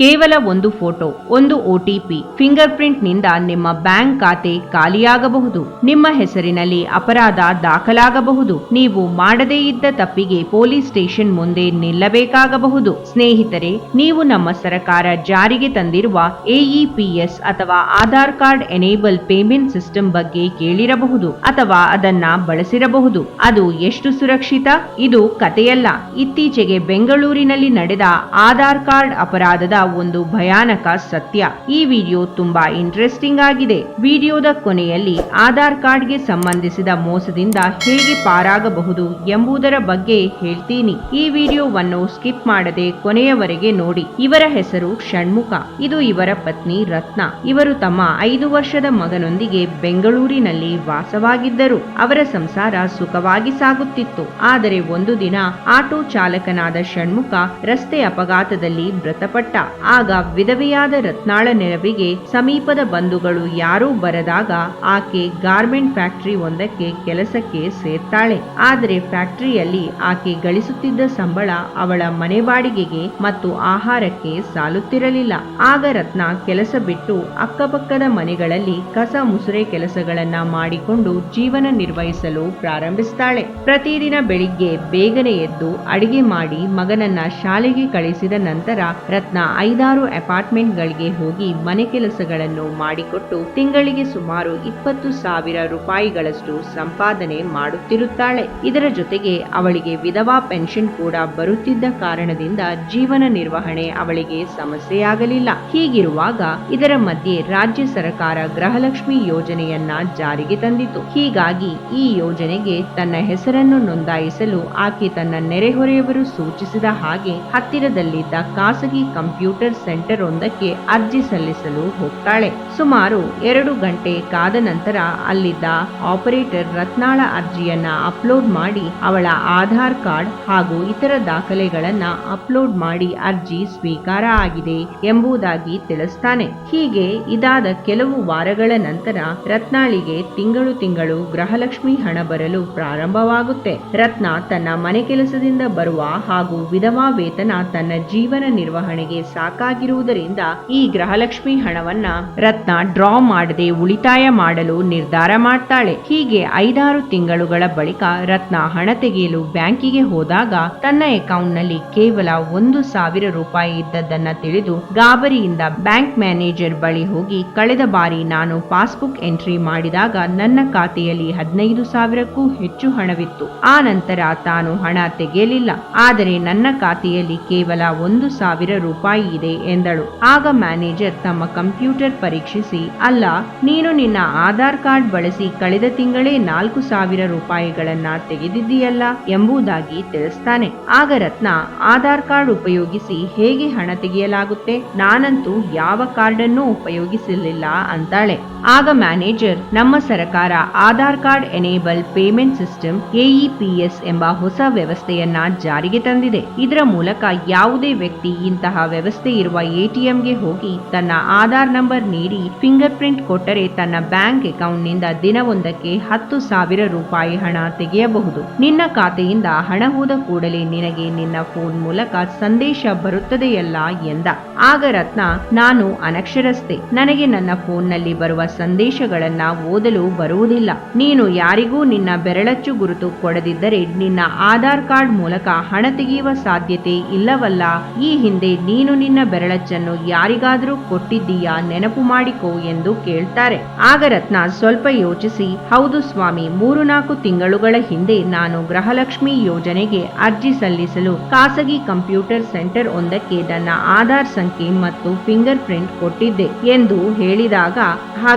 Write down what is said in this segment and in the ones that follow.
ಕೇವಲ ಒಂದು ಫೋಟೋ, ಒಂದು ಒಟಿಪಿ ಫಿಂಗರ್ ಪ್ರಿಂಟ್ನಿಂದ ನಿಮ್ಮ ಬ್ಯಾಂಕ್ ಖಾತೆ ಖಾಲಿಯಾಗಬಹುದು. ನಿಮ್ಮ ಹೆಸರಿನಲ್ಲಿ ಅಪರಾಧ ದಾಖಲಾಗಬಹುದು. ನೀವು ಮಾಡದೇ ಇದ್ದ ತಪ್ಪಿಗೆ ಪೊಲೀಸ್ ಸ್ಟೇಷನ್ ಮುಂದೆ ನಿಲ್ಲಬೇಕಾಗಬಹುದು. ಸ್ನೇಹಿತರೆ, ನೀವು ನಮ್ಮ ಸರ್ಕಾರ ಜಾರಿಗೆ ತಂದಿರುವ ಎಇಪಿಎಸ್ ಅಥವಾ Aadhaar card enable payment system ಬಗ್ಗೆ ಕೇಳಿರಬಹುದು ಅಥವಾ ಅದನ್ನ ಬಳಸಿರಬಹುದು. ಅದು ಎಷ್ಟು ಸುರಕ್ಷಿತ? ಇದು ಕಥೆಯಲ್ಲ. ಇತ್ತೀಚೆಗೆ ಬೆಂಗಳೂರಿನಲ್ಲಿ ನಡೆದ ಆಧಾರ್ ಕಾರ್ಡ್ ಅಪರಾಧದ ಒಂದು ಭಯಾನಕ ಸತ್ಯ. ಈ ವಿಡಿಯೋ ತುಂಬಾ ಇಂಟ್ರೆಸ್ಟಿಂಗ್ ಆಗಿದೆ. ವಿಡಿಯೋದ ಕೊನೆಯಲ್ಲಿ ಆಧಾರ್ ಕಾರ್ಡ್ಗೆ ಸಂಬಂಧಿಸಿದ ಮೋಸದಿಂದ ಹೇಗೆ ಪಾರಾಗಬಹುದು ಎಂಬುದರ ಬಗ್ಗೆ ಹೇಳ್ತೀನಿ. ಈ ವಿಡಿಯೋವನ್ನು ಸ್ಕಿಪ್ ಮಾಡದೆ ಕೊನೆಯವರೆಗೆ ನೋಡಿ. ಇವರ ಹೆಸರು ಷಣ್ಮುಖ. ಇದು ಇವರ ಪತ್ನಿ ರತ್ನ. ಇವರು ತಮ್ಮ ಐದು ವರ್ಷದ ಮಗನೊಂದಿಗೆ ಬೆಂಗಳೂರಿನಲ್ಲಿ ವಾಸವಾಗಿದ್ದರು. ಅವರ ಸಂಸಾರ ಸುಖವಾಗಿ ಸಾಗುತ್ತಿತ್ತು. ಆದರೆ ಒಂದು ದಿನ ಆಟೋ ಚಾಲಕನಾದ ಷಣ್ಮುಖ ರಸ್ತೆ ಅಪಘಾತದಲ್ಲಿ ಮೃತಪಟ್ಟ. ಆಗ ವಿಧವೆಯಾದ ರತ್ನಾಳ ನೆರವಿಗೆ ಸಮೀಪದ ಬಂಧುಗಳು ಯಾರೂ ಬರದಾಗ ಆಕೆ ಗಾರ್ಮೆಂಟ್ ಫ್ಯಾಕ್ಟರಿ ಒಂದಕ್ಕೆ ಕೆಲಸಕ್ಕೆ ಸೇರ್ತಾಳೆ. ಆದರೆ ಫ್ಯಾಕ್ಟರಿಯಲ್ಲಿ ಆಕೆ ಗಳಿಸುತ್ತಿದ್ದ ಸಂಬಳ ಅವಳ ಮನೆ ಬಾಡಿಗೆಗೆ ಮತ್ತು ಆಹಾರಕ್ಕೆ ಸಾಲುತ್ತಿರಲಿಲ್ಲ. ಆಗ ರತ್ನ ಕೆಲಸ ಬಿಟ್ಟು ಅಕ್ಕಪಕ್ಕದ ಮನೆಗಳಲ್ಲಿ ಕಸ ಮುಸುರೆ ಕೆಲಸಗಳನ್ನ ಮಾಡಿಕೊಂಡು ಜೀವನ ನಿರ್ವಹಿಸಲು ಪ್ರಾರಂಭಿಸ್ತಾಳೆ. ಪ್ರತಿದಿನ ಬೆಳಿಗ್ಗೆ ಬೇಗನೆ ಎದ್ದು ಅಡಿಗೆ ಮಾಡಿ ಮಗನನ್ನ ಶಾಲೆಗೆ ಕಳಿಸಿದ ನಂತರ ರತ್ನ ಐದಾರು ಅಪಾರ್ಟ್ಮೆಂಟ್ಗಳಿಗೆ ಹೋಗಿ ಮನೆ ಕೆಲಸಗಳನ್ನು ಮಾಡಿಕೊಟ್ಟು ತಿಂಗಳಿಗೆ ಸುಮಾರು ಇಪ್ಪತ್ತು ಸಾವಿರ ರೂಪಾಯಿಗಳಷ್ಟು ಸಂಪಾದನೆ ಮಾಡುತ್ತಿರುತ್ತಾಳೆ. ಇದರ ಜೊತೆಗೆ ಅವಳಿಗೆ ವಿಧವಾ ಪೆನ್ಷನ್ ಕೂಡ ಬರುತ್ತಿದ್ದ ಕಾರಣದಿಂದ ಜೀವನ ನಿರ್ವಹಣೆ ಅವಳಿಗೆ ಸಮಸ್ಯೆಯಾಗಲಿಲ್ಲ. ಹೀಗಿರುವಾಗ ಇದರ ಮಧ್ಯೆ ರಾಜ್ಯ ಸರ್ಕಾರ ಗೃಹಲಕ್ಷ್ಮಿ ಯೋಜನೆಯನ್ನ ಜಾರಿಗೆ ತಂದಿತು ಹೀಗಾಗಿ ಈ ಯೋಜನೆಗೆ ತನ್ನ ಹೆಸರನ್ನು ನೋಂದಾಯಿಸಲು ಆಕೆ ತನ್ನ ನೆರೆಹೊರೆಯವರು ಸೂಚಿಸಿದ ಹಾಗೆ ಹತ್ತಿರದಲ್ಲಿದ್ದ ಖಾಸಗಿ ಕಂಪ್ಯೂಟರ್ ಸೆಂಟರ್ ಒಂದಕ್ಕೆ ಅರ್ಜಿ ಸಲ್ಲಿಸಲು ಹೋಗ್ತಾಳೆ. ಸುಮಾರು ಎರಡು ಗಂಟೆ ಕಾದ ನಂತರ ಅಲ್ಲಿದ್ದ ಆಪರೇಟರ್ ರತ್ನಾಳ ಅರ್ಜಿಯನ್ನ ಅಪ್ಲೋಡ್ ಮಾಡಿ ಅವಳ ಆಧಾರ್ ಕಾರ್ಡ್ ಹಾಗೂ ಇತರ ದಾಖಲೆಗಳನ್ನ ಅಪ್ಲೋಡ್ ಮಾಡಿ ಅರ್ಜಿ ಸ್ವೀಕಾರ ಆಗಿದೆ ಎಂಬುದಾಗಿ ತಿಳಿಸ್ತಾನೆ. ಹೀಗೆ ಇದಾದ ಕೆಲವು ವಾರಗಳ ನಂತರ ರತ್ನಾಳಿಗೆ ತಿಂಗಳು ತಿಂಗಳು ಗೃಹಲಕ್ಷ್ಮಿ ಹಣ ಬರಲು ಪ್ರಾರಂಭವಾಗುತ್ತೆ. ರತ್ನ ತನ್ನ ಮನೆ ಕೆಲಸದಿಂದ ಬರುವ ಹಾಗೂ ವಿಧವಾ ವೇತನ ತನ್ನ ಜೀವನ ನಿರ್ವಹಣೆಗೆ ಸಾಕಾಗಿರುವುದರಿಂದ ಈ ಗೃಹಲಕ್ಷ್ಮಿ ಹಣವನ್ನ ರತ್ನ ಡ್ರಾ ಮಾಡದೆ ಉಳಿತಾಯ ಮಾಡಲು ನಿರ್ಧಾರ ಮಾಡ್ತಾಳೆ. ಹೀಗೆ ಐದಾರು ತಿಂಗಳುಗಳ ಬಳಿಕ ರತ್ನ ಹಣ ತೆಗೆಯಲು ಬ್ಯಾಂಕಿಗೆ ಹೋದಾಗ ತನ್ನ ಅಕೌಂಟ್ನಲ್ಲಿ ಕೇವಲ ಒಂದು ಸಾವಿರ ರೂಪಾಯಿ ಇದ್ದದ್ದನ್ನ ತಿಳಿದು ಗಾಬರಿಯಿಂದ ಬ್ಯಾಂಕ್ ಮ್ಯಾನೇಜರ್ ಬಳಿ ಹೋಗಿ ಕಳೆದ ಬಾರಿ ನಾನು ಪಾಸ್ಬುಕ್ ಎಂಟ್ರಿ ಮಾಡಿದಾಗ ನನ್ನ ಖಾತೆಯಲ್ಲಿ ಹದಿನೈದು ಸಾವಿರಕ್ಕೂ ಹೆಚ್ಚು ಹಣವಿತ್ತು. ಆ ನಂತರ ತಾನು ಹಣ ತೆಗೆಯಲಿಲ್ಲ. ಆದರೆ ನನ್ನ ಖಾತೆಯಲ್ಲಿ ಕೇವಲ ಒಂದು ಸಾವಿರ ರೂಪಾಯಿ ಇದೆ ಎಂದಳು. ಆಗ ಮ್ಯಾನೇಜರ್ ತಮ್ಮ ಕಂಪ್ಯೂಟರ್ ಪರೀಕ್ಷಿಸಿ, ಅಲ್ಲ, ನೀನು ನಿನ್ನ ಆಧಾರ್ ಕಾರ್ಡ್ ಬಳಸಿ ಕಳೆದ ತಿಂಗಳೇ ನಾಲ್ಕು ಸಾವಿರ ರೂಪಾಯಿಗಳನ್ನ ತೆಗೆದಿದ್ದೀಯಲ್ಲ? ಎಂಬುದಾಗಿ ತಿಳಿಸ್ತಾನೆ. ಆಗ ರತ್ನ, ಆಧಾರ್ ಕಾರ್ಡ್ ಉಪಯೋಗಿಸಿ ಹೇಗೆ ಹಣ ತೆಗೆಯಲಾಗುತ್ತೆ? ನಾನಂತೂ ಯಾವ ಕಾರ್ಡನ್ನು ಉಪಯೋಗಿಸಲಿಲ್ಲ ಅಂತಾಳೆ. ಆಗ ಮ್ಯಾನೇಜರ್, ನಮ್ಮ ಸರಕಾರ Aadhaar card enable payment system AEPS ಎಂಬ ಹೊಸ ವ್ಯವಸ್ಥೆಯನ್ನ ಜಾರಿಗೆ ತಂದಿದೆ. ಇದರ ಮೂಲಕ ಯಾವುದೇ ವ್ಯಕ್ತಿ ಇಂತಹ ವ್ಯವಸ್ಥೆ ಇರುವ ಎಟಿಎಂಗೆ ಹೋಗಿ ತನ್ನ ಆಧಾರ್ ನಂಬರ್ ನೀಡಿ ಫಿಂಗರ್ ಪ್ರಿಂಟ್ ಕೊಟ್ಟರೆ ತನ್ನ ಬ್ಯಾಂಕ್ ಅಕೌಂಟ್ನಿಂದ ದಿನವೊಂದಕ್ಕೆ ಹತ್ತು ಸಾವಿರ ರೂಪಾಯಿ ಹಣ ತೆಗೆಯಬಹುದು. ನಿನ್ನ ಖಾತೆಯಿಂದ ಹಣ ಹೋದ ಕೂಡಲೇ ನಿನಗೆ ನಿನ್ನ ಫೋನ್ ಮೂಲಕ ಸಂದೇಶ ಬರುತ್ತದೆಯಲ್ಲ ಎಂದ. ಆಗ ರತ್ನ, ನಾನು ಅನಕ್ಷರಸ್ಥೆ. ನನಗೆ ನನ್ನ ಫೋನ್ನಲ್ಲಿ ಬರುವ ಸಂದೇಶಗಳನ್ನ ಓದಲು ಬರುವುದಿಲ್ಲ. ನೀನು ಯಾರಿಗೂ ನಿನ್ನ ಬೆರಳಚ್ಚು ಗುರುತು ಕೊಡದಿದ್ದರೆ ನಿನ್ನ ಆಧಾರ್ ಕಾರ್ಡ್ ಮೂಲಕ ಹಣ ತೆಗೆಯುವ ಸಾಧ್ಯತೆ ಇಲ್ಲವಲ್ಲ. ಈ ಹಿಂದೆ ನೀನು ನಿನ್ನ ಬೆರಳಚ್ಚನ್ನು ಯಾರಿಗಾದರೂ ಕೊಟ್ಟಿದ್ದೀಯಾ ನೆನಪು ಮಾಡಿಕೋ ಎಂದು ಕೇಳ್ತಾರೆ. ಆಗ ರತ್ನ ಸ್ವಲ್ಪ ಯೋಚಿಸಿ, ಹೌದು ಸ್ವಾಮಿ ಮೂರು ನಾಲ್ಕು ತಿಂಗಳುಗಳ ಹಿಂದೆ ನಾನು ಗೃಹಲಕ್ಷ್ಮಿ ಯೋಜನೆಗೆ ಅರ್ಜಿ ಸಲ್ಲಿಸಲು ಖಾಸಗಿ ಕಂಪ್ಯೂಟರ್ ಸೆಂಟರ್ ಒಂದಕ್ಕೆ ನನ್ನ ಆಧಾರ್ ಸಂಖ್ಯೆ ಮತ್ತು ಫಿಂಗರ್ ಪ್ರಿಂಟ್ ಕೊಟ್ಟಿದ್ದೆ ಎಂದು ಹೇಳಿದಾಗ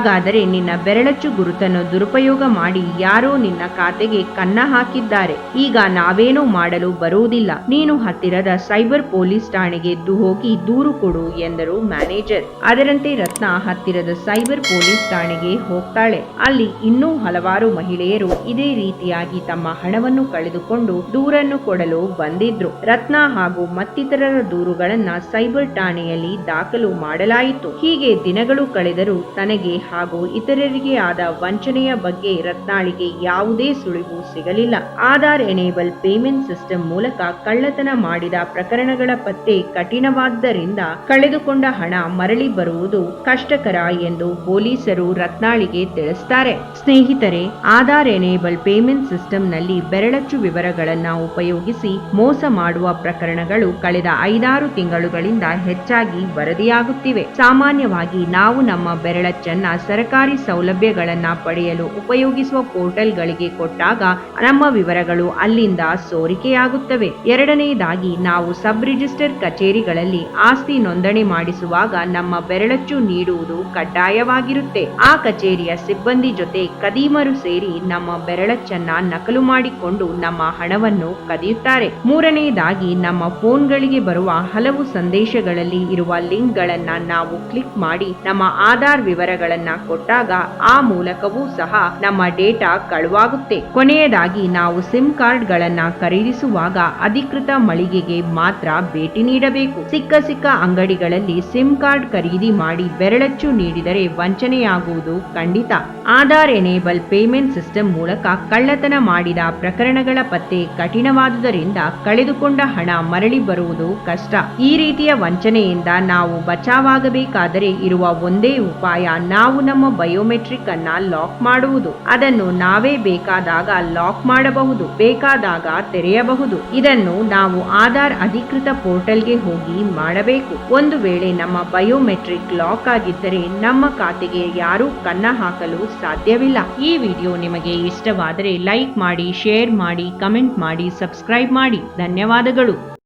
ಹಾಗಾದರೆ ನಿನ್ನ ಬೆರಳಚ್ಚು ಗುರುತನ್ನು ದುರುಪಯೋಗ ಮಾಡಿ ಯಾರೋ ನಿನ್ನ ಖಾತೆಗೆ ಕನ್ನ ಹಾಕಿದ್ದಾರೆ. ಈಗ ನಾವೇನೂ ಮಾಡಲು ಬರುವುದಿಲ್ಲ. ನೀನು ಹತ್ತಿರದ ಸೈಬರ್ ಪೊಲೀಸ್ ಠಾಣೆಗೆ ಹೋಗಿ ದೂರು ಕೊಡು ಎಂದರು ಮ್ಯಾನೇಜರ್. ಅದರಂತೆ ರತ್ನ ಹತ್ತಿರದ ಸೈಬರ್ ಪೊಲೀಸ್ ಠಾಣೆಗೆ ಹೋಗ್ತಾಳೆ. ಅಲ್ಲಿ ಇನ್ನೂ ಹಲವಾರು ಮಹಿಳೆಯರು ಇದೇ ರೀತಿಯಾಗಿ ತಮ್ಮ ಹಣವನ್ನು ಕಳೆದುಕೊಂಡು ದೂರನ್ನು ಕೊಡಲು ಬಂದಿದ್ರು. ರತ್ನ ಹಾಗೂ ಮತ್ತಿತರರ ದೂರುಗಳನ್ನ ಸೈಬರ್ ಠಾಣೆಯಲ್ಲಿ ದಾಖಲು ಮಾಡಲಾಯಿತು. ಹೀಗೆ ದಿನಗಳು ಕಳೆದರೂ ತನಗೆ ಹಾಗೂ ಇತರರಿಗೆ ಆದ ವಂಚನೆಯ ಬಗ್ಗೆ ರತ್ನಾಳಿಗೆ ಯಾವುದೇ ಸುಳಿವು ಸಿಗಲಿಲ್ಲ. ಆಧಾರ್ ಎನೇಬಲ್ ಪೇಮೆಂಟ್ ಸಿಸ್ಟಮ್ ಮೂಲಕ ಕಳ್ಳತನ ಮಾಡಿದ ಪ್ರಕರಣಗಳ ಪತ್ತೆ ಕಠಿಣವಾದ್ದರಿಂದ ಕಳೆದುಕೊಂಡ ಹಣ ಮರಳಿ ಬರುವುದು ಕಷ್ಟಕರ ಎಂದು ಪೊಲೀಸರು ರತ್ನಾಳಿಗೆ ತಿಳಿಸ್ತಾರೆ. ಸ್ನೇಹಿತರೆ, ಆಧಾರ್ ಎನೇಬಲ್ ಪೇಮೆಂಟ್ ಸಿಸ್ಟಂನಲ್ಲಿ ಬೆರಳಚ್ಚು ವಿವರಗಳನ್ನು ಉಪಯೋಗಿಸಿ ಮೋಸ ಮಾಡುವ ಪ್ರಕರಣಗಳು ಕಳೆದ ಐದಾರು ತಿಂಗಳುಗಳಿಂದ ಹೆಚ್ಚಾಗಿ ವರದಿಯಾಗುತ್ತಿವೆ. ಸಾಮಾನ್ಯವಾಗಿ ನಾವು ನಮ್ಮ ಬೆರಳಚ್ಚನ್ನ ಸರ್ಕಾರಿ ಸೌಲಭ್ಯಗಳನ್ನ ಪಡೆಯಲು ಉಪಯೋಗಿಸುವ ಪೋರ್ಟಲ್ಗಳಿಗೆ ಕೊಟ್ಟಾಗ ನಮ್ಮ ವಿವರಗಳು ಅಲ್ಲಿಂದ ಸೋರಿಕೆಯಾಗುತ್ತವೆ. ಎರಡನೆಯದಾಗಿ ನಾವು ಸಬ್ ರಿಜಿಸ್ಟರ್ ಕಚೇರಿಗಳಲ್ಲಿ ಆಸ್ತಿ ನೋಂದಣಿ ಮಾಡಿಸುವಾಗ ನಮ್ಮ ಬೆರಳಚ್ಚು ನೀಡುವುದು ಕಡ್ಡಾಯವಾಗಿರುತ್ತೆ. ಆ ಕಚೇರಿಯ ಸಿಬ್ಬಂದಿ ಜೊತೆ ಕದೀಮರು ಸೇರಿ ನಮ್ಮ ಬೆರಳಚ್ಚನ್ನ ನಕಲು ಮಾಡಿಕೊಂಡು ನಮ್ಮ ಹಣವನ್ನು ಕದಿಯುತ್ತಾರೆ. ಮೂರನೆಯದಾಗಿ ನಮ್ಮ ಫೋನ್ಗಳಿಗೆ ಬರುವ ಹಲವು ಸಂದೇಶಗಳಲ್ಲಿ ಇರುವ ಲಿಂಕ್ಗಳನ್ನ ನಾವು ಕ್ಲಿಕ್ ಮಾಡಿ ನಮ್ಮ ಆಧಾರ್ ವಿವರಗಳನ್ನ ಕೊಟ್ಟಾಗ ಆ ಮೂಲಕವೂ ಸಹ ನಮ್ಮ ಡೇಟಾ ಕಳುವಾಗುತ್ತೆ. ಕೊನೆಯದಾಗಿ ನಾವು ಸಿಮ್ ಕಾರ್ಡ್ ಗಳನ್ನ ಖರೀದಿಸುವಾಗ ಅಧಿಕೃತ ಮಳಿಗೆಗೆ ಮಾತ್ರ ಭೇಟಿ ನೀಡಬೇಕು. ಸಿಕ್ಕ ಸಿಕ್ಕ ಅಂಗಡಿಗಳಲ್ಲಿ ಸಿಮ್ ಕಾರ್ಡ್ ಖರೀದಿ ಮಾಡಿ ಬೆರಳಚ್ಚು ನೀಡಿದರೆ ವಂಚನೆಯಾಗುವುದು ಖಂಡಿತ. ಆಧಾರ್ ಎನೇಬಲ್ ಪೇಮೆಂಟ್ ಸಿಸ್ಟಮ್ ಮೂಲಕ ಕಳ್ಳತನ ಮಾಡಿದ ಪ್ರಕರಣಗಳ ಪತ್ತೆ ಕಠಿಣವಾದುದರಿಂದ ಕಳೆದುಕೊಂಡ ಹಣ ಮರಳಿ ಬರುವುದು ಕಷ್ಟ. ಈ ರೀತಿಯ ವಂಚನೆಯಿಂದ ನಾವು ಬಚಾವಾಗಬೇಕಾದರೆ ಇರುವ ಒಂದೇ ಉಪಾಯ ನಾವು ನಮ್ಮ ಬಯೋಮೆಟ್ರಿಕ್ ಅನ್ನ ಲಾಕ್ ಮಾಡುವುದು. ಅದನ್ನು ನಾವೇ ಬೇಕಾದಾಗ ಲಾಕ್ ಮಾಡಬಹುದು, ಬೇಕಾದಾಗ ತೆರೆಯಬಹುದು. ಇದನ್ನು ನಾವು ಆಧಾರ್ ಅಧಿಕೃತ ಪೋರ್ಟಲ್ಗೆ ಹೋಗಿ ಮಾಡಬೇಕು. ಒಂದು ವೇಳೆ ನಮ್ಮ ಬಯೋಮೆಟ್ರಿಕ್ ಲಾಕ್ ಆಗಿದ್ದರೆ ನಮ್ಮ ಖಾತೆಗೆ ಯಾರೂ ಕನ್ನ ಹಾಕಲು ಸಾಧ್ಯವಿಲ್ಲ. ಈ ವಿಡಿಯೋ ನಿಮಗೆ ಇಷ್ಟವಾದರೆ ಲೈಕ್ ಮಾಡಿ, ಶೇರ್ ಮಾಡಿ, ಕಮೆಂಟ್ ಮಾಡಿ, ಸಬ್ಸ್ಕ್ರೈಬ್ ಮಾಡಿ. ಧನ್ಯವಾದಗಳು.